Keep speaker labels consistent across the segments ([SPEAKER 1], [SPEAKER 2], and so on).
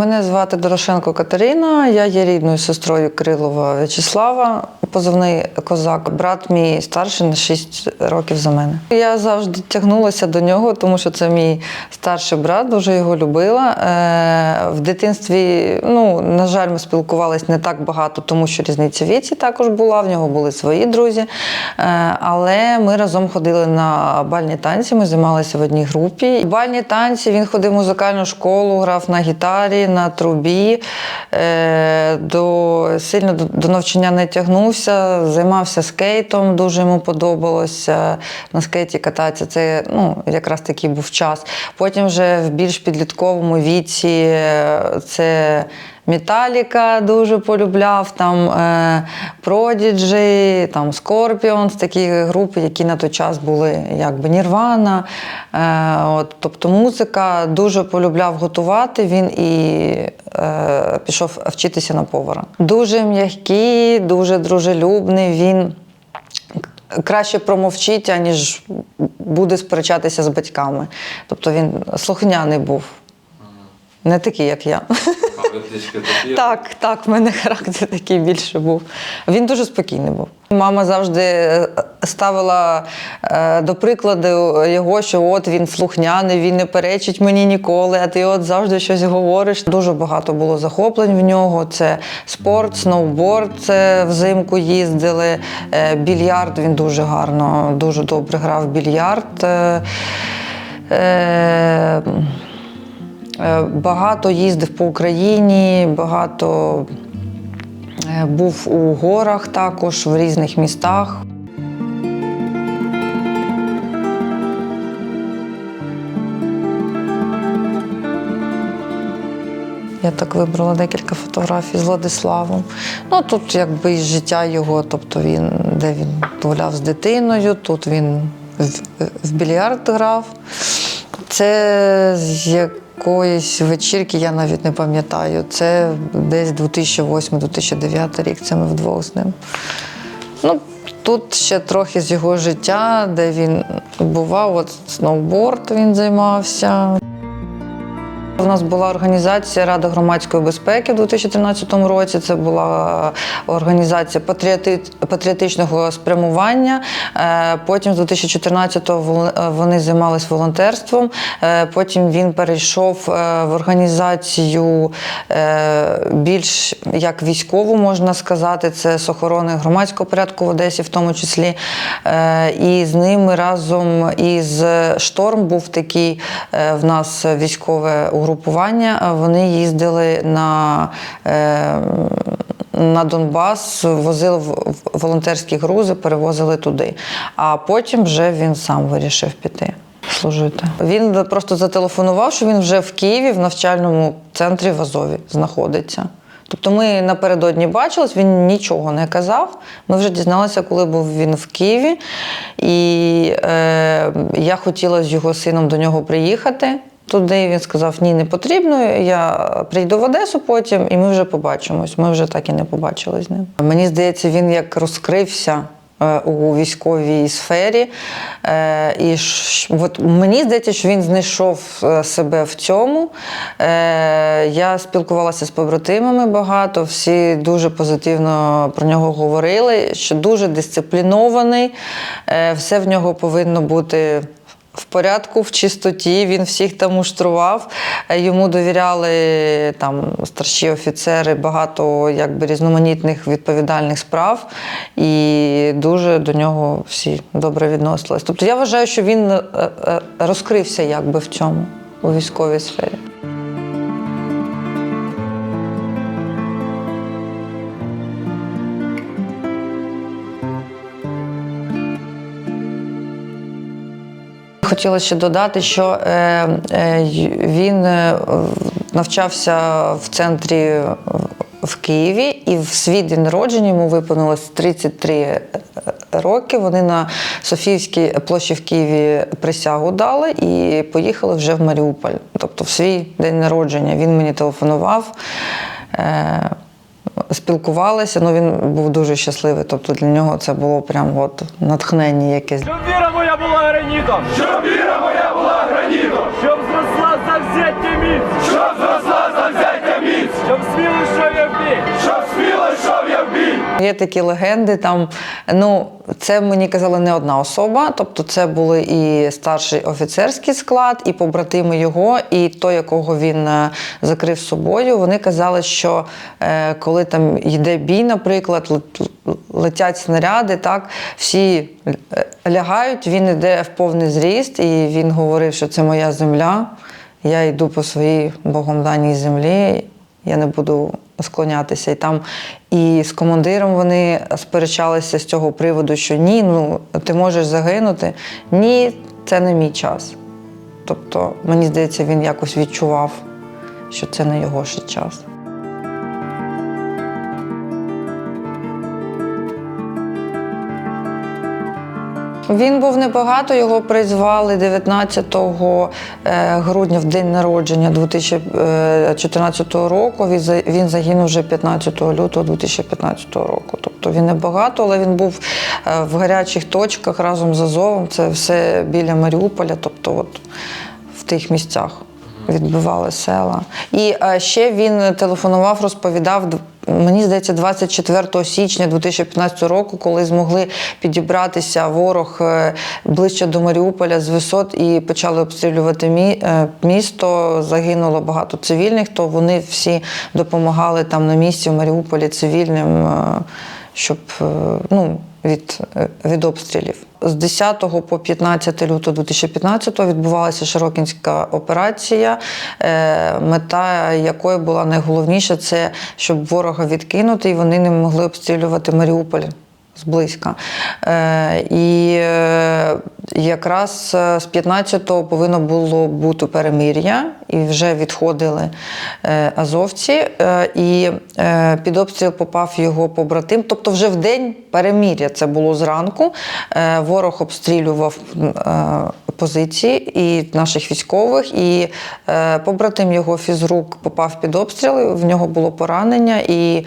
[SPEAKER 1] Мене звати Дорошенко Катерина, я є рідною сестрою Крилова В'ячеслава, позивний козак. Брат мій старший на 6 років за мене. Я завжди тягнулася до нього, тому що це мій старший брат, дуже його любила. Е, В дитинстві, ну, на жаль, ми спілкувалися не так багато, тому що різниця віці також була, в нього були свої друзі. Е, Але ми разом ходили на бальні танці, ми займалися в одній групі. Бальні танці він ходив в музикальну школу, грав на гітарі, на трубі. Е, До, сильно до, навчання не тягнувся, займався скейтом, дуже йому подобалося на скейті кататися. Це ну, якраз такий був час. Потім вже в більш підлітковому віці е, це. Металіка дуже полюбляв, там е, Prodigy, там Scorpions, такі групи, які на той час були якби Нірвана. Е, от, тобто музика дуже полюбляв готувати. Він і е, пішов вчитися на повара. Дуже м'який, дуже дружелюбний. Він краще промовчить, аніж буде сперечатися з батьками. Тобто він слухняний був. Не такий, як я.
[SPEAKER 2] Такі?
[SPEAKER 1] Так, так, в мене характер такий більше був. Він дуже спокійний був. Мама завжди е, ставила е, до прикладу його, що от він слухняний, він не перечить мені ніколи, а ти от завжди щось говориш. Дуже багато було захоплень в нього. Це спорт, сноуборд, це взимку їздили. Е, Більярд він дуже гарно, дуже добре грав в більярд. Е, Е, Багато їздив по Україні, багато е, був у горах також, в різних містах. Я так вибрала декілька фотографій з Владиславом. Ну тут якби із життя його, тобто він, де він гуляв з дитиною, тут він в, в більярд грав. Це з якоїсь вечірки, я навіть не пам'ятаю. Це десь 2008-2009 рік, це ми вдвох з ним. Ну, тут ще трохи з його життя, де він бував, от сноуборд він займався. У нас була організація Рада громадської безпеки у 2013 році. Це була організація патріотичного спрямування. Е, Потім з 2014-го вони займалися волонтерством. Е, Потім він перейшов е, в організацію е, більш як військову, можна сказати. Це з охорони громадського порядку в Одесі, в тому числі. Е, І з ними разом із шторм був такий е, в нас військове угрупування. Е, Вони їздили на, е, на Донбас, возили волонтерські грузи, перевозили туди. А потім вже він сам вирішив піти. Служити. Він просто зателефонував, що він вже в Києві в навчальному центрі в Азові знаходиться. Тобто ми напередодні бачились, він нічого не казав. Ми вже дізналися, коли був він в Києві. І е, я хотіла з його сином до нього приїхати. Туди він сказав: ні, не потрібно. Я прийду в Одесу потім, і ми вже побачимось. Ми вже так і не побачили з ним. Мені здається, він як розкрився. е, У військовій сфері. Е, І от мені здається, що він знайшов е, себе в цьому. Я спілкувалася з побратимами багато, всі дуже позитивно про нього говорили, що дуже дисциплінований, все в нього повинно бути. В порядку, в чистоті, він всіх там муштрував. Е, Йому довіряли там старші офіцери багато якби різноманітних відповідальних справ, і дуже до нього всі добре відносились. Тобто я вважаю, що він е, е, розкрився якби в цьому у військовій сфері. Хотіла ще додати, що е, е, він е, навчався в центрі в Києві, і в свій день народження йому виповнилось 33 роки. Вони на Софіївській площі в Києві присягу дали і поїхали вже в Маріуполь. Тобто, в свій день народження він мені телефонував. Спілкувалися, ну він був дуже щасливий. Тобто для нього це було прям от натхнення якесь
[SPEAKER 3] моя була гранітом,
[SPEAKER 4] щоб віра моя була гранітом,
[SPEAKER 3] щоб зросла завзяття міць,
[SPEAKER 4] щоб зросла завзяття міць, щоб сміло йшов я в бій, щоб сміло
[SPEAKER 1] йшов я в бій. Є такі легенди там. Ну, це мені казала не одна особа. Тобто, це були і старший офіцерський склад, і побратими його, і той, якого він е, закрив собою. Вони казали, що е, коли там йде бій, наприклад, летять снаряди, так всі е, лягають. Він йде в повний зріст, і він говорив, що це моя земля. Я йду по своїй богом даній землі. Я не буду склонятися. І там і з командиром вони сперечалися з цього приводу, що ні, ну ти можеш загинути. Ні, це не мій час. Тобто, мені здається, він якось відчував, що це не його ще час. Він був небагато, його призвали 19 е, грудня в день народження 2014 року. Він загинув вже 15 лютого 2015 року. Тобто він небагато, але він був е, в гарячих точках разом з Азовом. Це все біля Маріуполя, тобто от в тих місцях відбивали села. І е, ще він телефонував, розповідав. Мені здається, 24 січня 2015 року, коли змогли підібратися ворог е, ближче до Маріуполя з висот і почали обстрілювати е, місто. Загинуло багато цивільних, то вони всі допомагали там на місці в Маріуполі цивільним, щоб ну, від, від обстрілів. З 10 по 15 лютого 2015 відбувалася Широкінська операція, е, мета якої була найголовніша це щоб ворога відкинути, і вони не могли обстрілювати Маріуполь зблизька. Е, і е, якраз е, з 15-го повинно було бути перемир'я, і вже відходили азовці, і під обстріл попав його побратим. Тобто, вже в день перемир'я це було зранку. Ворог обстрілював позиції і наших військових, і побратим його фізрук попав під обстріл, в нього було поранення. і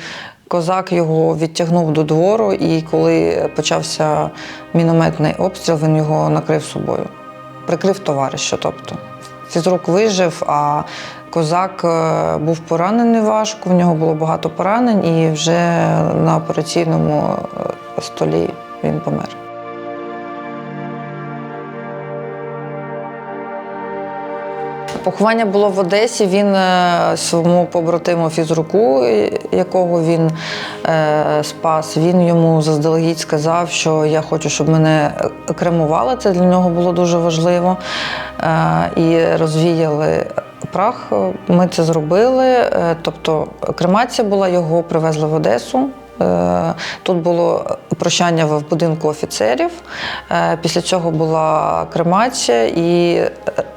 [SPEAKER 1] Козак його відтягнув до двору, і коли почався мінометний обстріл, він його накрив собою. Прикрив товариша. Тобто фізрук вижив, а козак е, був поранений важко, в нього було багато поранень, і вже на операційному е, столі він помер. Поховання було в Одесі. Він е, своєму побратиму фізруку, е, якого він е, спас, він йому заздалегідь сказав, що я хочу, щоб мене кремували. Це для нього було дуже важливо. Е, і розвіяли прах. Ми це зробили. Е, тобто кремація була, його привезли в Одесу. Е, Тут було прощання в будинку офіцерів. Е, Після цього була кремація і е,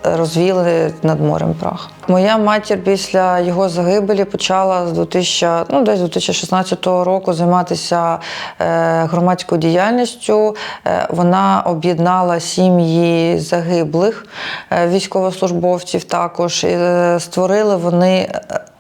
[SPEAKER 1] розвіяли над морем прах. Моя матір після його загибелі почала з 2000, ну, десь 2016 року займатися громадською діяльністю. Вона об'єднала сім'ї загиблих військовослужбовців також. Створили вони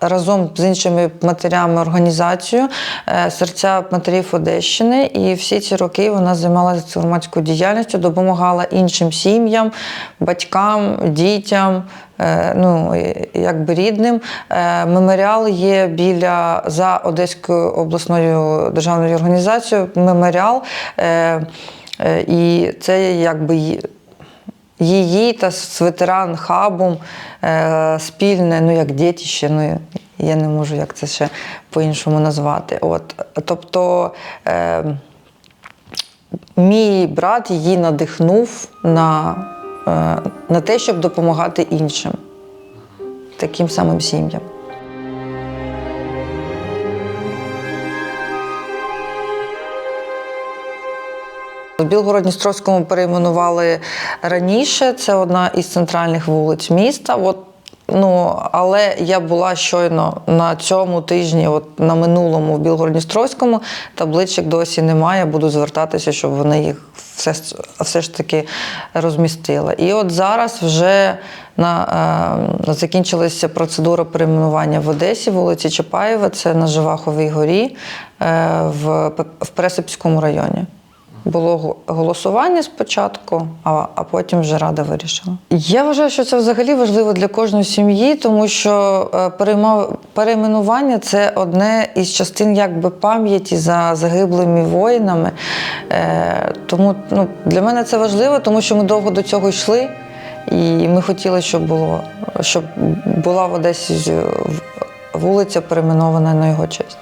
[SPEAKER 1] разом з іншими матерями організацію е, серця матерів Одещини. І всі ці роки вона займалася громадською діяльністю, допомагала іншим сім'ям, батькам, дітям. е, Ну, якби рідним. Е, Меморіал є біля за Одеською обласною державною організацією. Меморіал. І це якби її та з ветеран хабом е, спільне, ну як дітище, ну я не можу як це ще по-іншому назвати. От, тобто е, мій брат її надихнув на, е, на те, щоб допомагати іншим, таким самим сім'ям. В Білгород-Дністровському перейменували раніше. Це одна із центральних вулиць міста. От, ну, але я була щойно на цьому тижні, от на минулому в Білгород-Дністровському, табличок досі немає. Буду звертатися, щоб вони їх все, все ж таки розмістили. І от зараз вже на, е, закінчилася процедура перейменування в Одесі, вулиці Чапаєва, це на Живаховій горі е, в, в Пересипському районі. Було го- голосування спочатку, а, а потім вже рада вирішила. Я вважаю, що це взагалі важливо для кожної сім'ї, тому що е, перейменування це одне із частин якби пам'яті за загиблими воїнами. Е, Тому ну, для мене це важливо, тому що ми довго до цього йшли, і ми хотіли, щоб було, щоб була в Одесі вулиця перейменована на його честь.